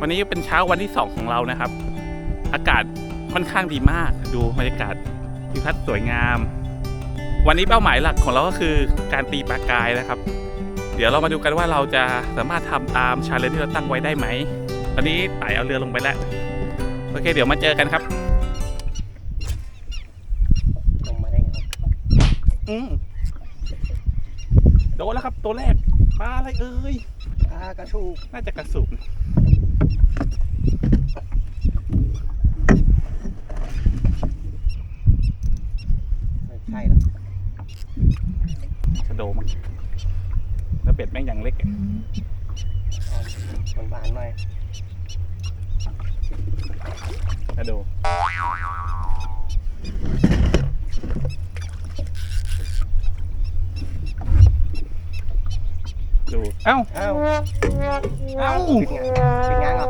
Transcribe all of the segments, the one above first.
วันนี้เป็นเช้าวันที่สองของเรานะครับ อากาศค่อนข้างดีมากดูบรรยากาศทิวทัศน์สวยงาม วันนี้เป้าหมายหลักของเราก็คือการตีปลากายนะครับ เดี๋ยวเรามาดูกันว่าเราจะสามารถทำตามชาเลนจ์ที่เราตั้งไว้ได้ไหมตอนนี้ไต่เอาเรือลงไปแล้วโอเค เดี๋ยวมาเจอกันครับลงมาได้ไงครับอืมโดนแล้วครับตัวแรกปลาอะไรเอ่ยปลากระชูกน่าจะกระสุน ไม่ใช่หรอก กระโดมั้งแล้วเป็ดแม่งยังเล็กอะ มันหวานหน่อยกระโดดูเอ้าอ้าวเอ้าปิดงานปิดงานเหรอ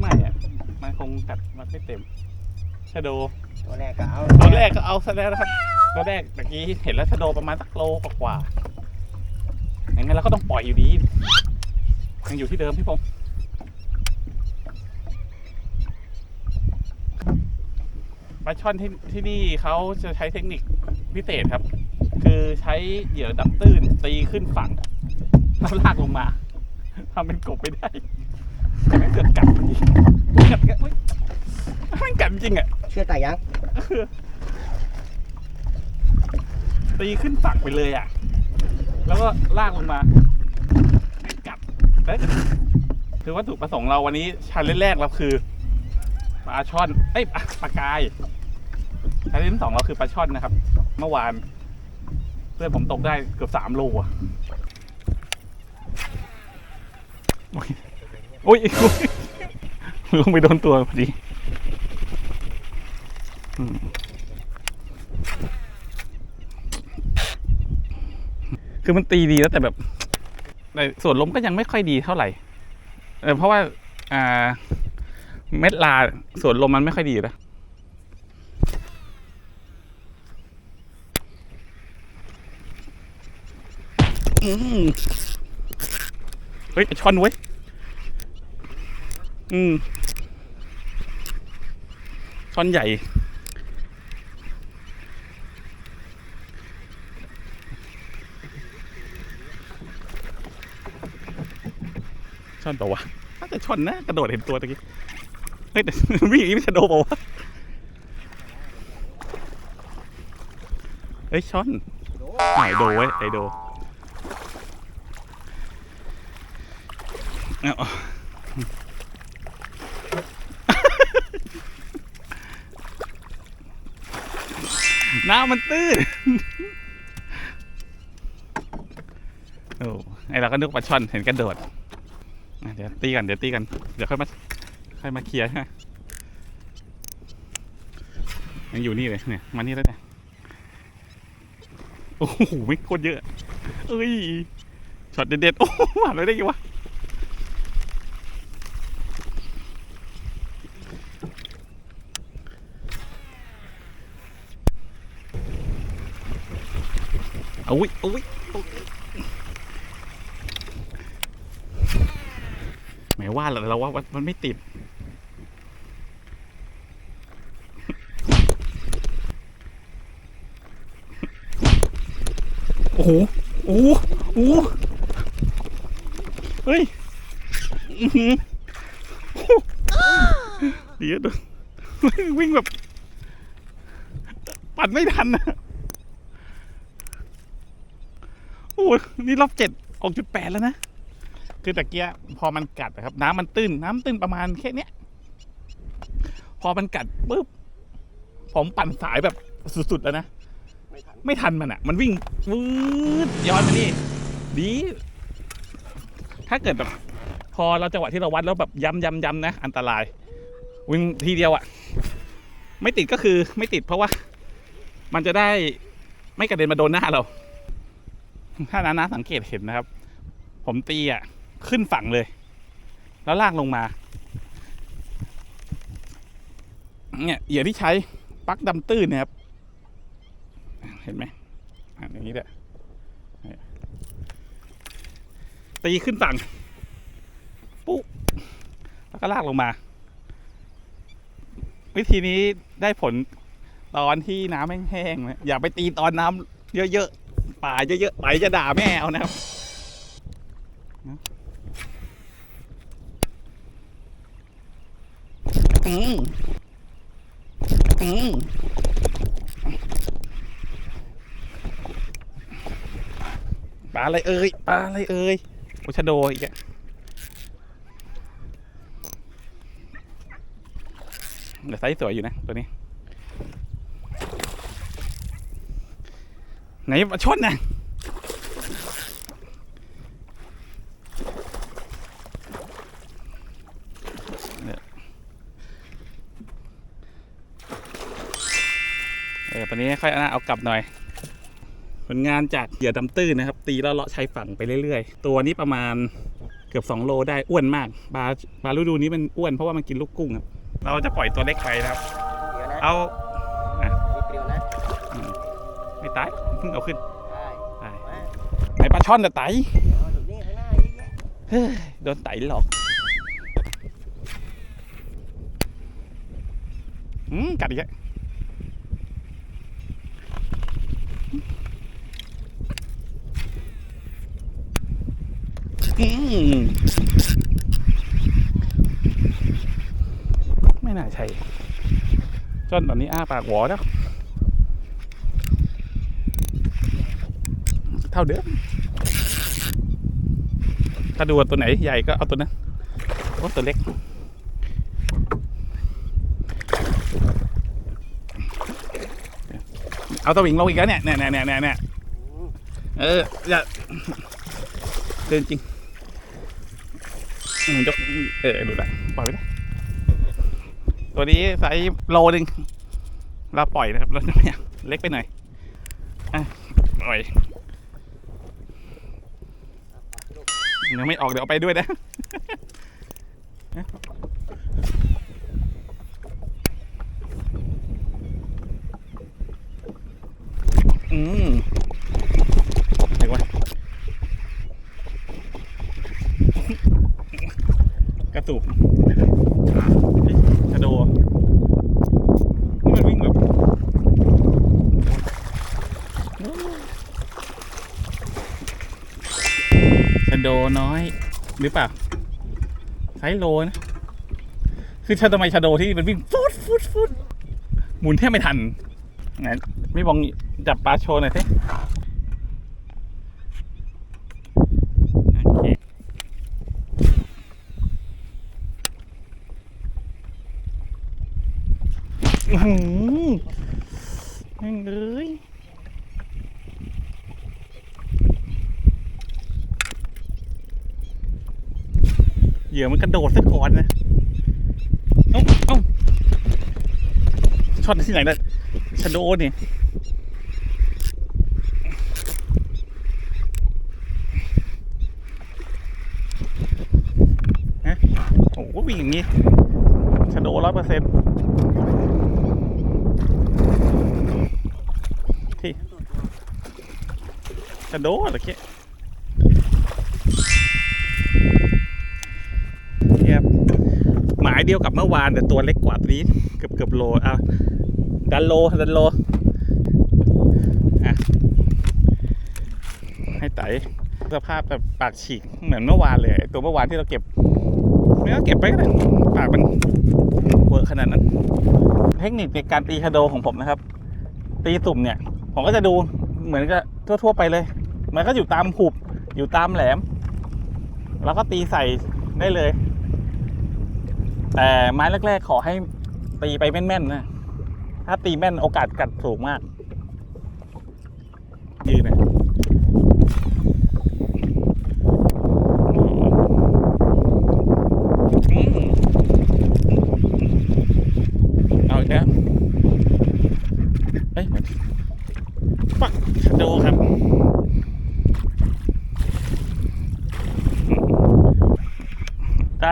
ไม่อะมันคงกัดมันไม่เต็มชะโดตัวแรกก็เอาตัวแรกก็เอาซะแล้วนะครับตัวแรกเมื่อกี้เห็นแล้วชะโดประมาณสักโลกว่าๆอ ย่างงั้นเราก็ต้องปล่อยอยู่ดียังอยู่ที่เดิมพี่พงษ์ปลาช่อนที่ที่นี่เขาจะใช้เทคนิคพิเศษครับ คือใช้เหยื่อดับตื้นตีขึ้นฝั่งแล้วลากลงมาทำเป็นกบไปได้แต่ไม่เกิดกัดพอดีกัดกัดเฮ้ยมันกัดจริงอะเชื่อแต่ยังตีขึ้นฝั่งไปเลยอะ แล้วก็ลากลงมาไม่กัดแต่คือวัตถุประสงค์เราวันนี้ชาเลนจ์แรกเราคือปลาช่อนเอ้ยปลาปลากายชาเลนจ์ที่สองเราคือปลาช่อนนะครับ เมื่อวาน เพื่อนผมตกได้เกือบสามโลอะโอ้ยโอ้ยลงไปโดนตัวพอดีอืม คือมันตีดีแล้วแต่แบบในส่วนลมก็ยังไม่ค่อยดีเท่าไหร่เออเพราะว่าอ่าเม็ดลาส่วนลมมันไม่ค่อยดีอยู่แล้วอืมเฮ้ยช้อนเว้ย อืมช้อนใหญ่ ช่อนตัววะน่าจะช่อนนะกระโดดเห็นตัวตะกี้เฮ้ยแต่วิ่งอย่างนี้ไม่ชะโดเปล่าวะเฮ้ยช่อนไอโดเว้ไอโดเอาน้ำมันตื้นโอ้ไอเราก็นึกปลาช่อนเห็นกระโดด เดี๋ยวตีกันเดี๋ยวตีกันเดี๋ยวค่อยมาค่อยมาเคลียร์ฮะยังอยู่นี่เลยเนี่ยมานี่แล้วเนี่ยโอ้โหไม่โคตรเยอะ เอ้ยช็อตเด็ดๆโอ้โหผ่านไปได้ไงวะเอาวิเอาวิเอาวิหมายว่าเราว่ามันไม่ติด โอ้โหโอ้โหเฮ้ยโอ้โหเดี๋ยวดูวิ่งแบบ ปัดไม่ทันนะโอ้โหนี่รอบเจ็ดออกจุดแปดแล้วนะ คือตะเกียพอมันกัดนะครับ น้ำมันตื้นน้ำตื้นประมาณแค่เนี้ยพอมันกัดปุ๊บผมปั่นสายแบบสุดๆแล้วนะไม่ทันไม่ทันมันอะ มันวิ่งวืดย้อนมานี่ดี ถ้าเกิดแบบ พอเราจังหวะที่เราวัดแล้วแบบย้ำย้ำย้ำนะ อันตราย วิ่งทีเดียวอะ ไม่ติดก็คือไม่ติดเพราะว่า มันจะได้ไม่กระเด็นมาโดนหน้าเรา ถ้านานาสังเกตเห็นนะครับ ผมตีอะ ขึ้นฝั่งเลย แล้วลากลงมา เนี่ยเหยื่อที่ใช้ปักดำตื้นเนะครับ เห็นไหมอย่างนี้แหละตีขึ้นฝั่ง ปุ๊บแล้วก็ลากลงมา วิธีนี้ได้ผลตอนที่น้ำแห้งๆนะอย่าไปตีตอนน้ำเยอะๆป่าเยอะๆไปจะด่าแม่เอานะครับ อืมอืม ปลาอะไรเอ่ยปลาอะไรเอ่ยโอชะโดอีกอะแต่ไซส์สวยอยู่นะ ตัวนี้ ไหนปลาช่อนนะเนี่ยเออ ตอนนี้ค่อยเอาเอากลับหน่อย ผลงานจากเหยื่อดำตื้นนะครับ ตีแล้วเลาะชายฝั่งไปเรื่อยๆ ตัวนี้ประมาณเกือบ 2 โลได้อ้วนมากปลาปลาฤดูนี้มันอ้วนเพราะว่ามันกินลูกกุ้งครับเราจะปล่อยตัวเล็กไปนะครับเดี๋ยวนะเอานิดเดียวนะไม่ตายเพิ่งเอาขึ้นได้ได้มาไหนปลาช่อนแต่ไตเดี๋ยวดูนี่ข้างหน้าเยอะแยะเฮ้ยโดนไตหลอกอืมกัดอีกแล้ว ไม่น่าใช่จนตอนนี้อ้าปากหวอแล้วเท่าเดิมถ้าดูว่าตัวไหนใหญ่ก็เอาตัวนั้นโอ้ตัวเล็กเอาตัวหวิงลงอีกแล้วเนี่ยเนี่ยเนี่ยเนี่ยเนี่ยเนี่ยอืมเออย่าเดินจริง ยกเออดูละปล่อยไปเลยตัวนี้ไซส์โลหนึ่งเราปล่อยนะครับเราไม่เอาเล็กไปหน่อยอะปล่อยยังไม่ออกเดี๋ยวเอาไปด้วยนะอืมอะไรวะ ตุกเฮ้ยชะโดมันวิ่งแบบชะโดน้อยหรือเปล่าไซโลนะ คือชะทำไมชะโดที่มันวิ่งฟุดฟุดฟุดหมุนแทบไม่ทัน ไหน ไม่บองจับปลาโชว์หน่อยสิโอเค หึ่งเลยเหยื่อมันกระโดดซะก่อนนะ เอ้าเอ้าช็อตที่ไหนนะชะโดนี่ฮะโอ้โหวิ่งอย่างงี้ชะโดร้อยเปอร์เซ็นต์ ที่ชะโดเหรอเกี้ยเนี่ยครับหมายเดียวกับเมื่อวานแต่ตัวเล็กกว่าตัวนี้เกือบเกือบโลอะดันโลดันโลอะให้ไตสภาพแบบปากฉีกเหมือนเมื่อวานเลยตัวเมื่อวานที่เราเก็บไม่ก็เก็บไปก็ได้ปากมันเวอร์ขนาดนั้น เทคนิคในการตีคาโดของผมนะครับ ตีสุ่มเนี่ย ผมก็จะดูเหมือนกับทั่ว ๆ ไปเลย มันก็อยู่ตามหุบ อยู่ตามแหลม แล้วก็ตีใส่ได้เลย แต่ไม้แรก ๆ ขอให้ตีไปแม่นๆนะ ถ้าตีแม่นโอกาสกัดสูงมาก ยืนนะอืมเอาอีกแล้วเอ้ยปักชะโดครับ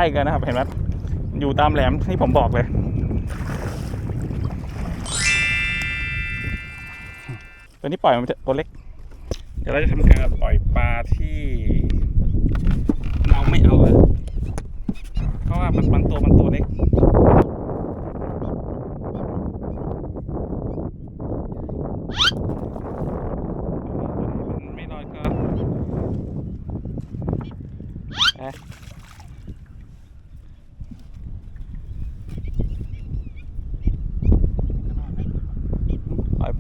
ใกล้กันนะครับ เห็นไหมอยู่ตามแหลมที่ผมบอกเลยตัวนี้ปล่อยมันจะตัวเล็ก เดี๋ยวเราจะทำการปล่อยปลาที่เราไม่เอาเลยเพราะว่ามันบางตัวมันตัวเล็ก มันไม่รอดก็เอ๊ะปล่อย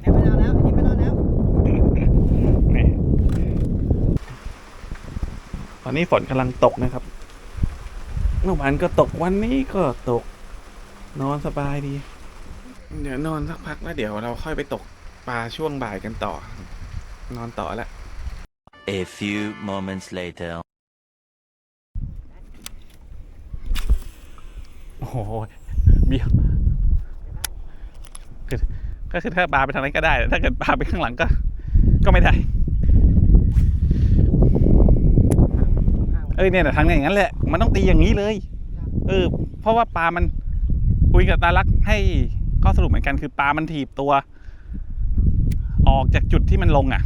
เนี่ยไม่รอดแล้วอันนี้ไม่รอดแล้ว นี่ต อนนี้ฝนกำลังตกนะครับ เมื่อวานก็ตกวันนี้ก็ตก นอนสบายดี เดี๋ยวนอนสักพักแล้วเดี๋ยวเราค่อยไปตกปลาช่วงบ่ายกันต่อ นอนต่อแล้ว A few moments later. โอ้โหเบี้ยวคือก็คือถ้าปลาไปทางนั้นก็ได้ถ้าเกิดปลาไปข้างหลังก็ ก็ไม่ได้ เอ้ยเนี่ยแต่ทางอย่างนั้นแหละมันต้องตีอย่างนี้เลย เออ เพราะว่าปลามันคุยกับตาลักให้ข้อสรุปเหมือนกันคือปลามันถีบตัว ออกจากจุดที่มันลงอะ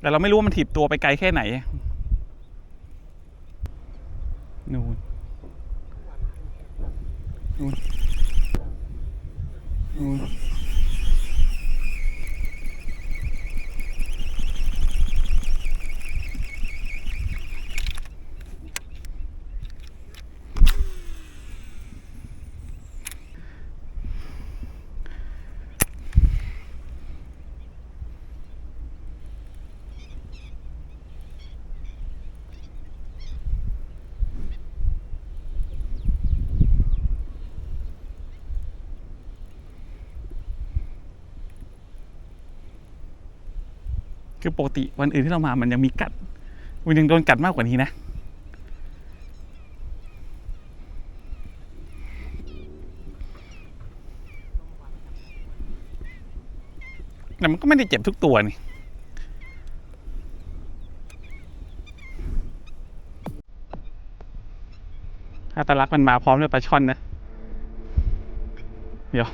แต่เราไม่รู้ว่ามันถีบตัวไปไกลแค่ไหนนู่นนู่นนู่น คือปกติวันอื่นที่เรามามันยังมีกัดมันยังโดนกัดมากกว่านี้นะ แต่มันก็ไม่ได้เจ็บทุกตัวนี่ถ้าตลักมันมาพร้อมด้วยปลาช่อนนะ เดี๋ยว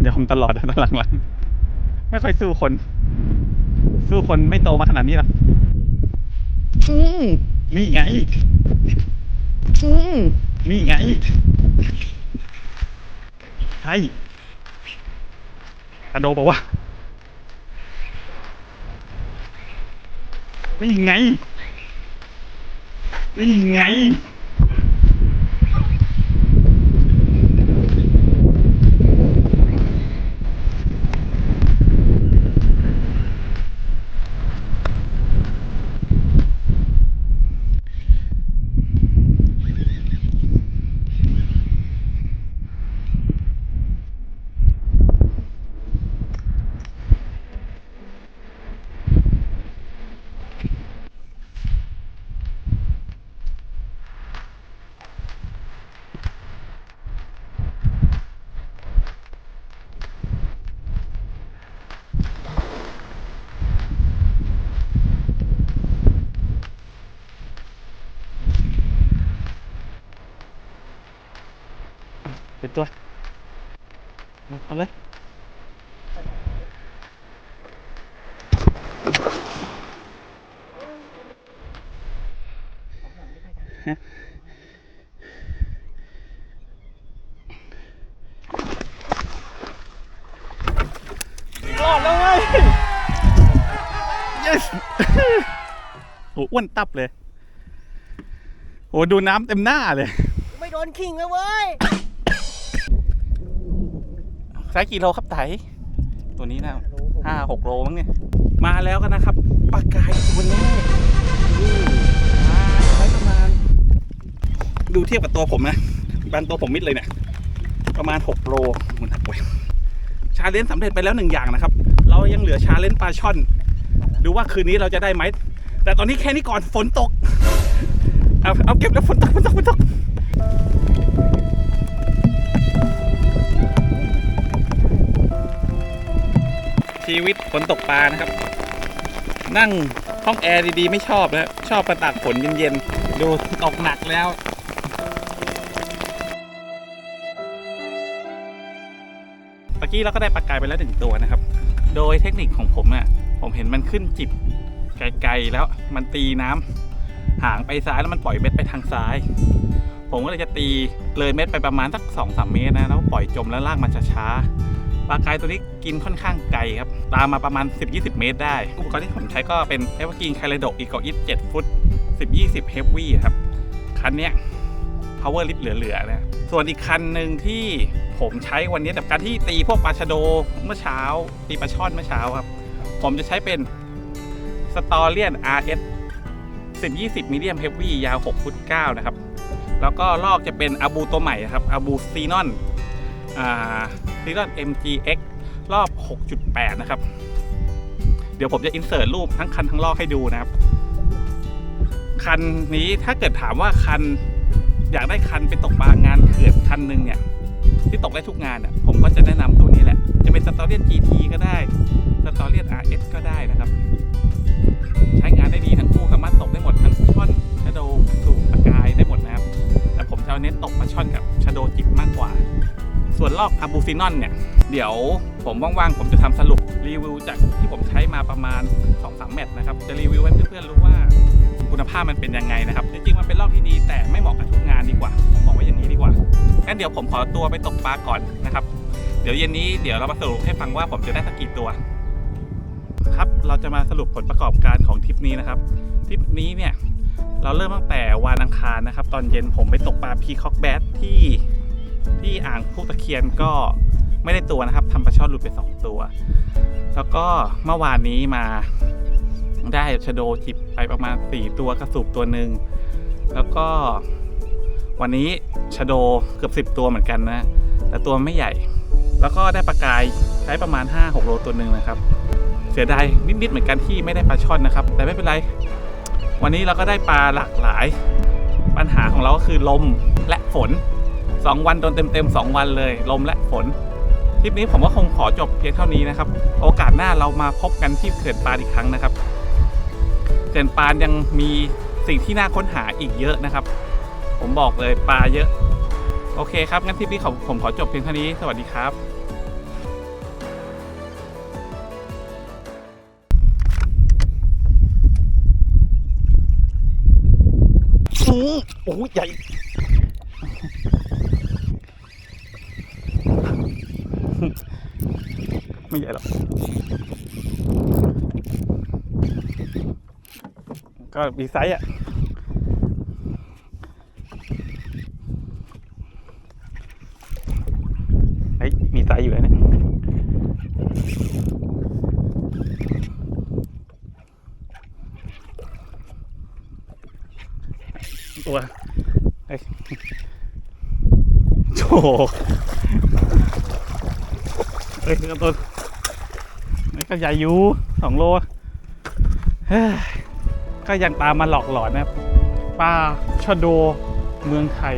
เดี๋ยวผมตลอดนะตอนหลัง ไม่ค่อยสู้คน สู้คนไม่โตมาขนาดนี้หรอกอืมนี่ไง อืมนี่ไงใช่กระโดบอกว่านี่ไงนี่ไง เป็นตัวเอาเลยรอดแล้วเว้ย yes โหอ้วนตับเลยโหดูน้ำเต็มหน้าเลย ไม่โดนขิงเลยเว้ย ไซส์กี่โลครับไตตัวนี้นะห้าหกโลมั้งเนี่ย มาแล้วกันนะครับปลากายตัวแรกนี่มาไซส์ประมาณ ดูเทียบกับตัวผมนะบันตัวผมมิดเลยเนี่ย ประมาณหกโลมันหนักเว้ยชาเลนจ์สำเร็จไปแล้วหนึ่งอย่างนะครับ เรายังเหลือชาเลนจ์ปลาช่อน ดูว่าคืนนี้เราจะได้ไหม แต่ตอนนี้แค่นี้ก่อนฝนตก เอาเอาเก็บแล้วฝนตกฝนตกฝนตก ชีวิตฝนตกปลานะครับ นั่งห้องแอร์ดีๆ ไม่ชอบนะชอบประตากฝนเย็นๆ ดูตกหนักแล้วเมื่อกี้เราก็ได้ปลากายไปแล้วหนึ่งตัวนะครับ โดยเทคนิคของผมเนี่ยผมเห็นมันขึ้นจิบไกลๆแล้วมันตีน้ำห่างไปซ้ายแล้วมันปล่อยเม็ดไปทางซ้าย ผมก็เลยจะตีเลยเม็ดไปประมาณสักสองสามเมตรนะแล้วปล่อยจมแล้วลากมันช้าๆ ปลากายตัวนี้กินค่อนข้างไกลครับ ตามมาประมาณ 10-20 เมตรได้ อุปกรณ์ที่ผมใช้ก็เป็นเอเวอร์กินไคลโดอีกอิท7ฟุต 10-20 เฮฟวี่ครับ คันเนี้ย power lift เหลือๆนะ ส่วนอีกคันหนึ่งที่ผมใช้วันนี้แต่การที่ตีพวกปลาชะโดเมื่อเช้า ตีปลาช่อนเมื่อเช้าครับ ผมจะใช้เป็น s t o r i a n RS 10-20 medium heavy ยาว 6 ฟุต 9 นะครับ แล้วก็ลอกจะเป็นอาบูตัวใหม่ครับอาบูซีนอนอ่า ซีนอน MGX รอบ 6.8 นะครับ เดี๋ยวผมจะอินเสิร์ตรูปทั้งคันทั้งลอกให้ดูนะครับ คันนี้ถ้าเกิดถามว่าคันอยากได้คันไปตกปลางานเขื่อนคันหนึ่งเนี่ย ที่ตกได้ทุกงานเนี่ยผมก็จะแนะนำตัวนี้แหละ จะเป็นสตอเรียน GT ก็ได้สตอเรียน RS ก็ได้นะครับ ใช้งานได้ดีทั้งคู่สามารถตกได้หมดทั้งช่อนชะโดสูบปากายได้หมดนะครับ แต่ผมจะเน้นตกปลาช่อนกับชะโดจิบมากกว่า ส่วนลอกอาบูซินอนเนี่ยเดี๋ยวผมว่างๆผมจะทำสรุปรีวิวจากที่ผมใช้มาประมาณ2-3แมตช์นะครับ จะรีวิวให้เพื่อนๆรู้ว่าคุณภาพมันเป็นยังไงนะครับ จริงๆ มันเป็นลอกที่ดีแต่ไม่เหมาะกับทุกงานดีกว่า ผมบอกว่าอย่างนี้ดีกว่างั้นเดี๋ยวผมขอตัวไปตกปลาก่อนนะครับ เดี๋ยวเย็นนี้เดี๋ยวเรามาสรุปให้ฟังว่าผมจะได้สักกี่ตัว ครับเราจะมาสรุปผลประกอบการของทริปนี้นะครับทริปนี้เนี่ยเราเริ่มตั้งแต่วันอังคารนะครับ ตอนเย็นผมไปตกปลาพีคอกแบทที่ ที่อ่างพุกตะเคียนก็ไม่ได้ตัวนะครับทำปลาช่อนหลุดไป 2 ตัว แล้วก็เมื่อวานนี้มาได้ชะโดจิบไปประมาณ 4 ตัวกระสูบตัวหนึ่งแล้วก็วันนี้ชะโดเกือบ 10 ตัวเหมือนกันนะ แต่ตัวไม่ใหญ่ แล้วก็ได้ปลากายใช้ประมาณ 5-6 โลตัวหนึ่งนะครับ เสียดายนิดๆเหมือนกันที่ไม่ได้ปลาช่อนนะครับ แต่ไม่เป็นไร วันนี้เราก็ได้ปลาหลากหลาย ปัญหาของเราก็คือลมและฝน 2 วันโดนเต็มๆ2วันเลย ลมและฝน คลิปนี้ผมก็คงขอจบเพียงเท่านี้นะครับ โอกาสหน้าเรามาพบกันที่เขื่อนปานอีกครั้งนะครับ เขื่อนปานยังมีสิ่งที่น่าค้นหาอีกเยอะนะครับ ผมบอกเลยปลาเยอะ โอเคครับ งั้นคลิปนี้ผมผมขอจบเพียงเท่านี้ สวัสดีครับโอ้โหใหญ่ ไม่ใหญ่หรอก ก็มีไซส์อะเฮ้ยมีไซส์อยู่แล้วเนี่ยตัวเฮ้ยโอ้โหเฮ้ยกระตัวนี่ก็ใหญ่อยู่สองโลเฮ้ย ก็ยังตามมาหลอกหลอนนะครับปลาชะโดเมืองไทย